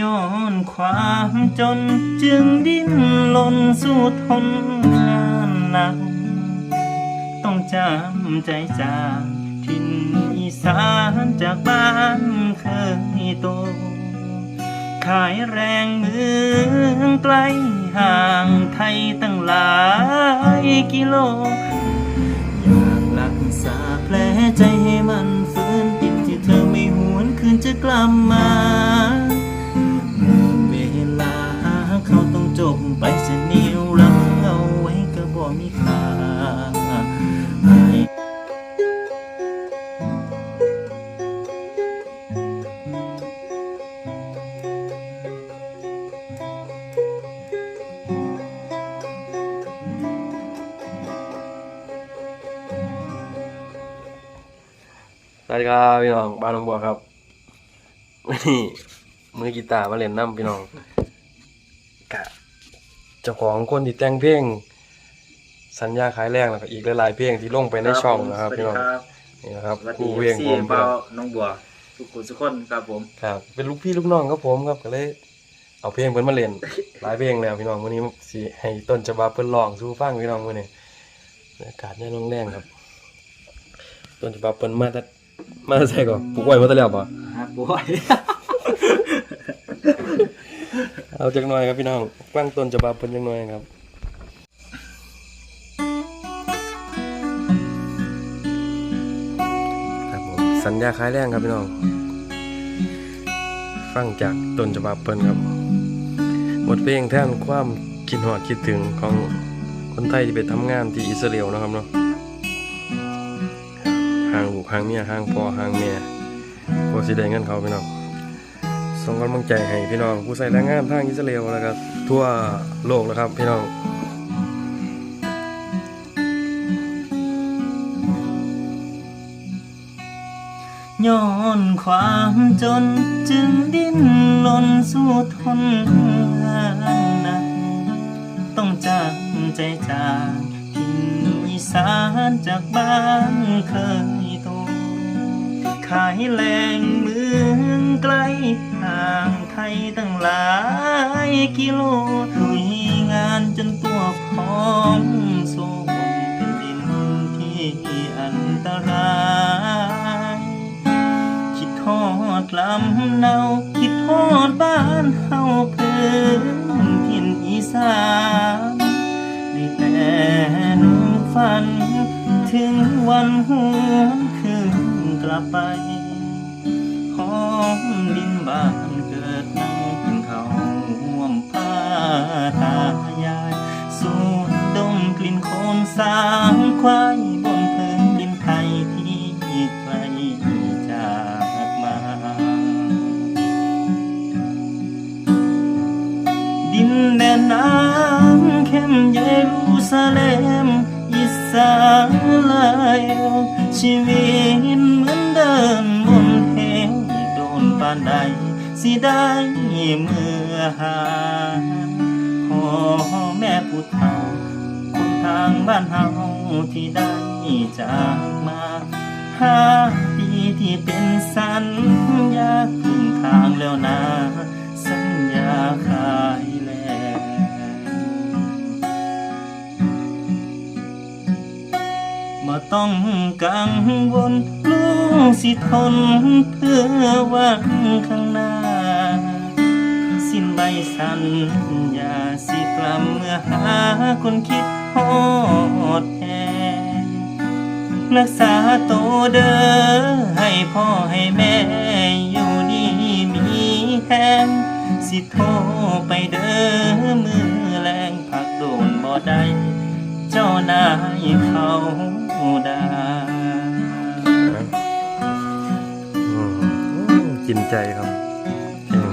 ย้อนความจนจึงดิ้นรนสู้ทนงานหนักต้องจำใจจากถิ่นอีสานจากบ้านเคยโต ขายแรงเมืองไกลห่างไทยตั้งหลายกิโล อยากรักษาแผลใจให้มันฟื้นติดที่เธอไม่หวนคืนจะกลับมา ครับพี่น้องบ้านหนองบัวครับวันนี้มือกีตาร์มาเล่นน้ำพี่น้องกะเจ้าของคนที่แต่งเพลงสัญญาขายแรงแล้วก็อีกหลายๆเพลงที่ลงไปในช่องนะครับพี่น้องนี่นะครับสวัสคู่ดีเพลงซีผมเบาน้องบัวทุกคนทุกคนครับผมครับเป็นลูกพี่ลูกน้องครับผมครับก็เลยเอาเพลงเพิ่นมาเล่นหลายเพลงแล้วพี่น้องวันนี้สิให้ต้นฉบับเพิ่นร้องสู่ฟังพี่น้องมื้อนี้บรรยากาศเนี่ยลงแรงครับ ต้นฉบับเพิ่นมาแต่ มาแต่ใส่ก่อนปลูกไว้มาแต่แล้วบ่ฮะบอยเอาจักหน่อยครับพี่น้องฟังต้นฉบับเพิ่นจักหน่อยครับครับผมสัญญาขายแรงครับพี่น้อง ฟังจากต้นฉบับเพิ่นครับบทเพลงแทนความคิดหอดคิดถึงของคนไทยที่ไปทำงานที่อิสราเอลนะครับเนาะ ห่างลูกห่างเมียห่างพ่อห่างแม่พอสิได้เงินเขาพี่น้องส่งกำลังใจให้พี่น้องผู้ใส่แรงงานทางอิสราเอลแล้วก็ทั่วโลกนะครับพี่น้องย้อนความจนจึงดิ้นรนสู้ทนงานหนักต้องจำใจจากถิ่นอีสานจากบ้านเคย ขายแรงเมืองไกลห่างไทยตั้งหลายกิโลลุยงานจนตัวพร้อมโซบเป็นดินที่อันตรายคิดทอดลำเนาคิดทอดบ้านเฮาเพื้นถิ่นอีสานได้แต่นุ่งฝันถึงวันหัว ลับไปหอมดินบ้านเกิดนั่งเขาห่วมผ้าตายาย สูดดมกลิ่นโคนสางควายบนพื้นดินไทยที่ไกลจากมา ดินแดนน้ำเข้มเยรูซาเล็มอิสราเอลชีวิต เหมือนเดินบนเหวโดนปานใด สิได้เมื่อหาพ่อแม่ผู้เฒ่าคนทางบ้านเฮาที่ได้จากมาห้าปีที่เป็นสัญญาครึ่งทางแล้วนะสัญญาขายแลบ่ต้องกังวล สิทนเพื่อวังข้างหน้า สิ้นใบสัญญาสิกลับเมื่อหาคนคิดฮอดแทนรักษาโตวเด้อให้พ่อให้แม่อยู่ดีมีแทนสิโทรไปเด้อมือแรงผักโดนบ่ได้ เจ้านายเขาด่ นใจครับเพลง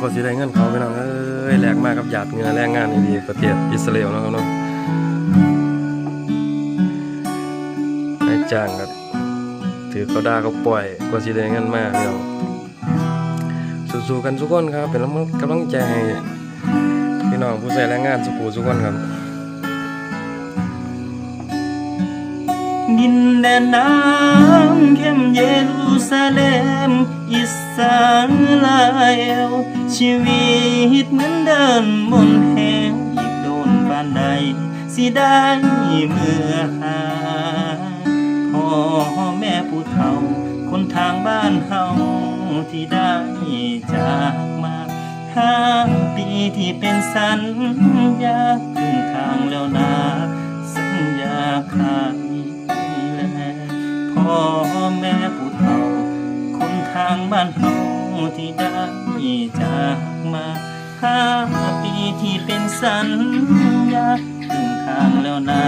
ก็สิได้เงินเขาพี่น้องเอ้ยแลกมากกับหยาดเงินแรงงานดีๆประเทศอิสราเอลนะครับเนาะให้จ้างก็ถือเขาด่าเขาปล่อยก็สิได้เงินมากพี่น้องสู้ๆกันทุกคนครับเป็นกำลังใจให้พี่น้องผู้ใส่แรงงานสุขุทุกคนครับ ดินแดนน้ำเข้มเยรูซาเล็มอิอิสานลายชีวิตเหมือนเดินบนแหงอีกโดนปานใด สิได้เมื่อหาพ่อแม่ผู้เฒ่า คนทางบ้านเฮาที่ได้จากมาห้าปีที่เป็นสัญญาครึ่งทางแล้วนะสัญญาขาด พ่อแม่ผู้เฒ่าคนทางบ้านเฮาที่ได้จากมาห้าปีที่เป็นสัญญาครึ่งทางแล้วนะ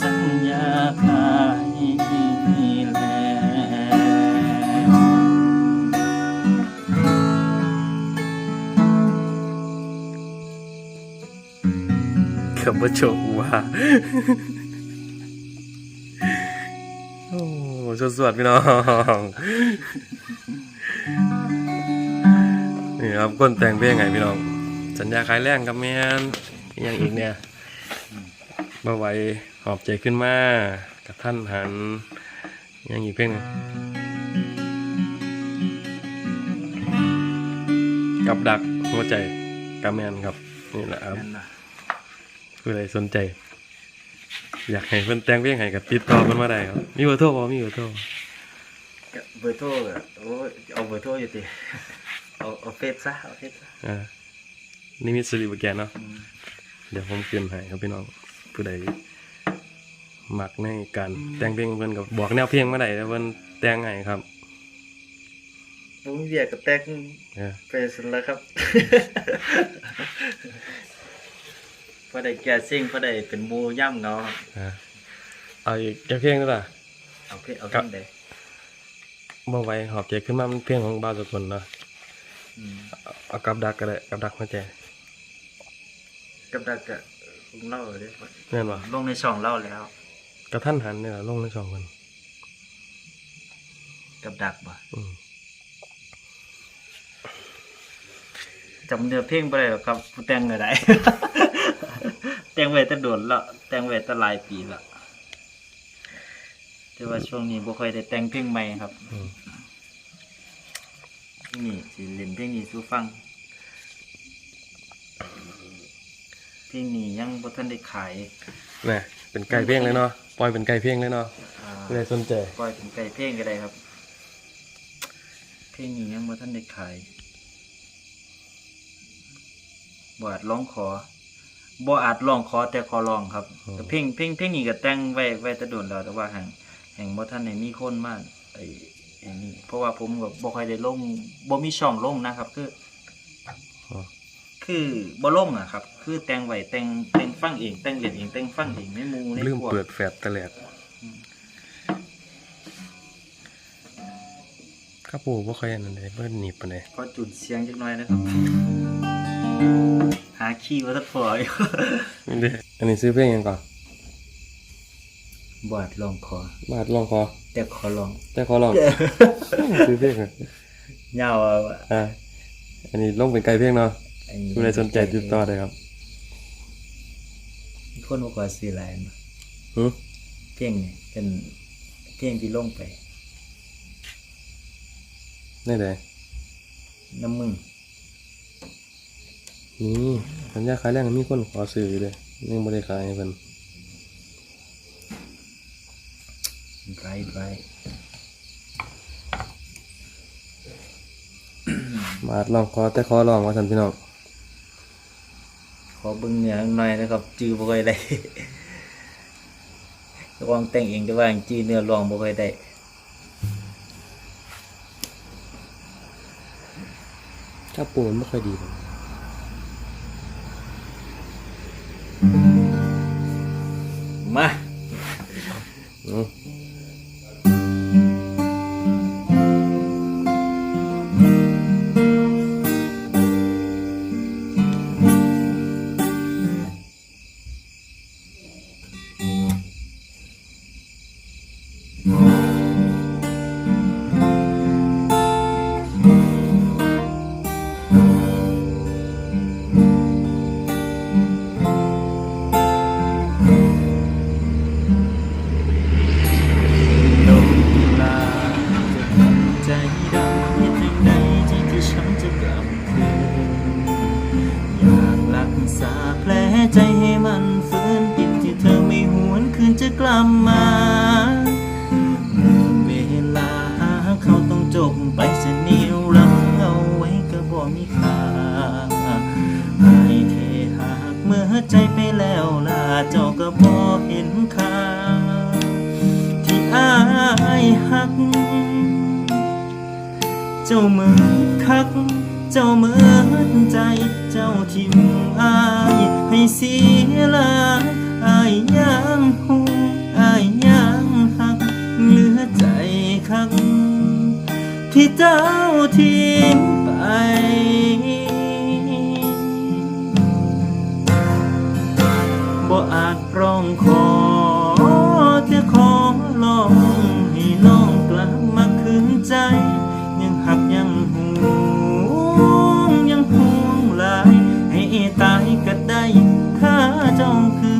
สัญญาขาดแล้วคำว่าโชว่า สวดๆพี่น้อง นี่ครับก้นแต่งเพลงไงพี่น้อง สัญญาขายแรงกับแมนอหยังอีกเนี่ยมาไหวหอบใจขึ้นมากับท่านหันอหยังอีกเพลงหนึ่งกับดักหัวใจกับแมนครับ นี่แหละครับนั่นน่ะผู้ใดสนใจ อยากให้เพิ่นแต่งเพลงให้กับติดต่อเพิ่นมาได้ครับ มีเบอร์โทรบ่มีเบอร์โทรก็เบอร์โทรก็โอ้ยเอาเบอร์โทรอยู่ติเอาเอาเฟซซะเอาเฟซซะอ่านี่มีสิริบแกนเนาะอืมเดี๋ยวผมขึ้นให้ครับพี่น้องผู้ใดมักในการแต่งเพลงเพิ่นก็บอกแนวเพลงมาได้แล้วเพิ่นแต่งให้ครับผมเบียกกับแตกเออไปสุดแล้วครับพ อได้แก่ซิ่งพอได้เป็นหมูย่ำเงาครับอ่าเอาอีกแค่เพลงนั่นล่ะเอาเพลงเอาเพครัลบงใดบ่ไหวหอบใจขึ้นมามันเพลงของบ้าวสกลเนาะอืมเอาเอากับดักก็ได้กับดักหัวใจกับดักกะลุงเล่าเลยแม่นบ่ลงในช่องเล่าแล้วกับท่านหันนี่ล่ะลงในช่องเพิ่นกับดักบ่อืมจำเนื้อเพลงไปเลยหรอกครับผู้แต่งก็ได้ แต่งไว้แตะโดนและแต่งไว้แตะหลายปีและแต่ว่าช่วงนี้บ่ค่อยได้แต่งเพลงใหม่ครับอืมนี่สิเล่นเพลงนี้สู่ฟังเพลงนี้ยังบ่ทันได้ขายน่ะเป็นไก่เพลงเลยเนาะปล่อยเป็นไก่เพลงเลยเนาะอ่าผู้ใดสนใจปล่อยเป็นไก่เพลงก็ได้ครับ เพลงนี้ยังบ่ทันได้ขายบ่อาจร้องขอ บ่อาจร้องขอแต่ขอร้องครับอ๋อแต่เพลงเพลงเพลงนี้ก็แต่งไว้ไว้แตะโดนแล้วแต่ว่าแห่งแห่งบ่ทันได้มีคนมาไอ้ไอ้นี่เพราะว่าผมก็บ่ค่อยได้ลงบ่มีช่องลงนะครับ คืออ๋อคือบ่ลงอะครับ คือแต่งไว้แต่งแต่งฟังเองแต่งเล่นเองแต่งฟังเองในหมู่ในลืมพวกเปิดแฟลชตะแลดครับปู่บ่ค่อยอันนั้นเลยเบิ่นหนีบปานใดก็จุดเสียงจักหน่อยนะครับ หาขี้ว่าสักพออยู่นี่เด้อันนี้ซื้อเพลงหยังก่อนบอดลองคอบาทลองคอแต่ขอลองแต่ขอลองซื้อเพลงอะยาวอะอ่าอันนี้ลงเป็นไกลเพลงเนาะอันนี้ผู้ใดสนใจติดต่อได้ครับมีคนบอกว่าซื้อหลายอันบ่หึเพลงนี่เป็นเพลงที่ลงไปได้ไดน้ำมึง นี่สัญญาขายแรงมีคนขอซื้ออยู่เด้ยังบ่ได้ขายให้เพิ่นไรไรบาทลองคอแต่ขอลองว่าซั่นพี่น้องขอเบิ่งเนื้อหน่อยนะครับ จื้อบ่ค่อยได้ระวังแต่งเองแต่ว่าจื้อเนื้อร้องบ่ค่อยได้ถ้าปูมันบ่ค่อยดีมา ใจให้มันฟื้นติดที่เธอไม่หวนคืนจะกลับมาหมดเวลาเขาต้องจบไปเสียนิรังเอาไว้ก็บ่มีค่าไายเทหากเมื่อใจไปแล้วล่ะเจ้าก็บ่เห็นค่าที่อายหัก เจ้ามือคัก เจ้ามือใจเจ้าทิมอาย เสียลายอายยังหูอายยังหักเหลือใจคักที่เจ้าทิ้งไปบ่อาจร้องขอ ถ้า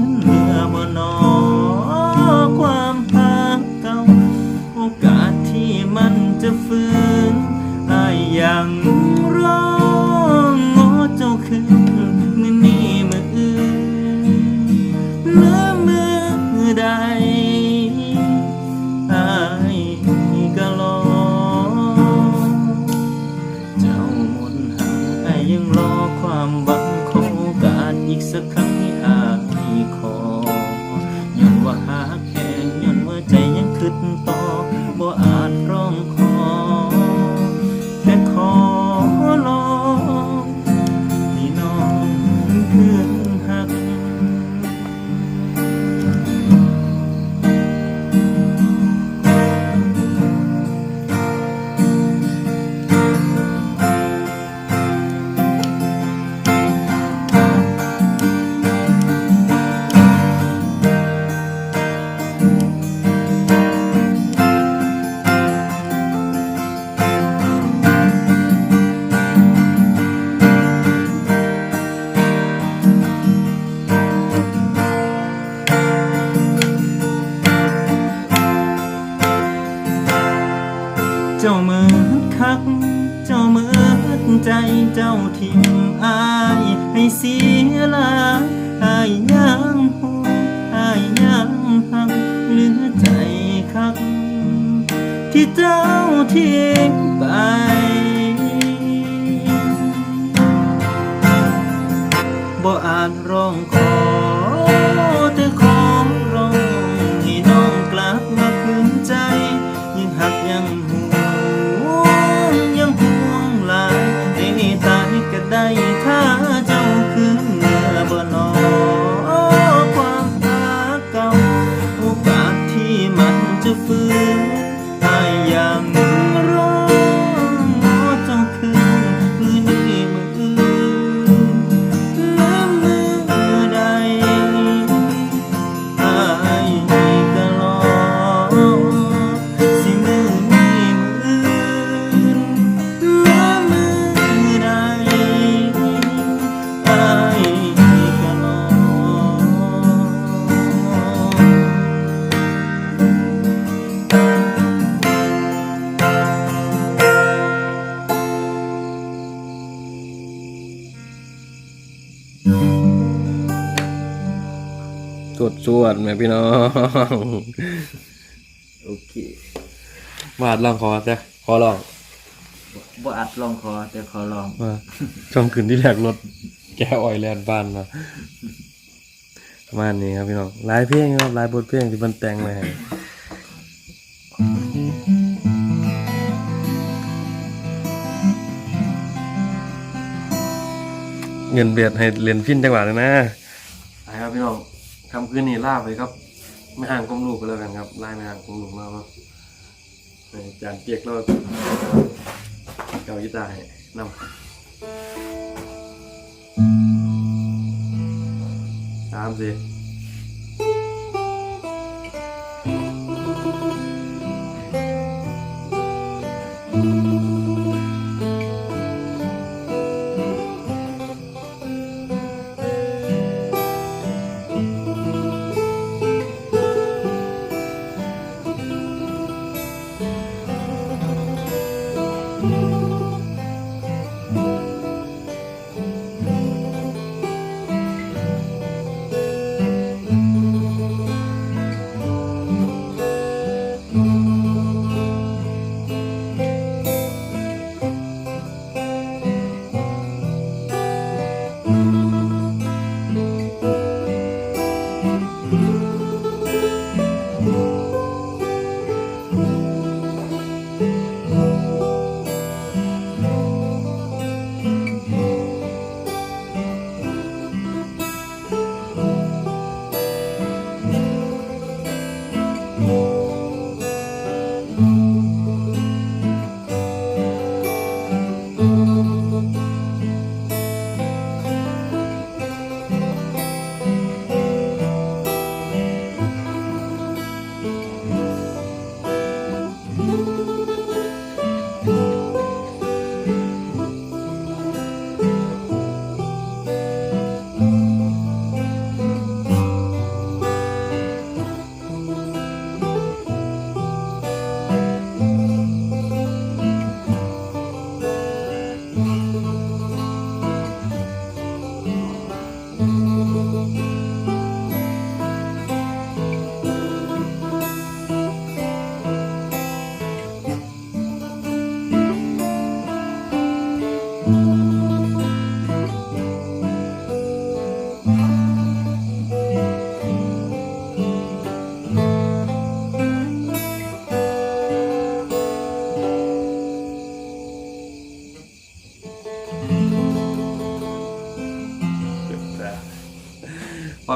ที่เจ้าทิ้งไป บ่อาจร้องขอ สวดสวดแม่พี่น้องโอเควาดลองขอจ้ะขอลองบ่อาจลองขอแต่ขอลองว่าช่วงคืนที่แรกรถแกออยแลนด์บ้านมาประมาณนี้ครับพี่น้องหลายเพลงครับหลายบทเพลงที่มันแต่งมาให้เงินเบียดให้เรียนฟินจังหวะเลยนะไปครับพี่น้อง ทำคืนนี้ลาไปครับ ไม่ห่างกลมลูกก็แล้วกันครับไล่ไม่ห่างกลมลูกมาว่าจานเปียกเราเกากีตาร์ให้นำสามสี่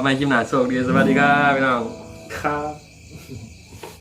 ไปคลิปหน้าโชคดีสวัสดีครับพี่น้องครับ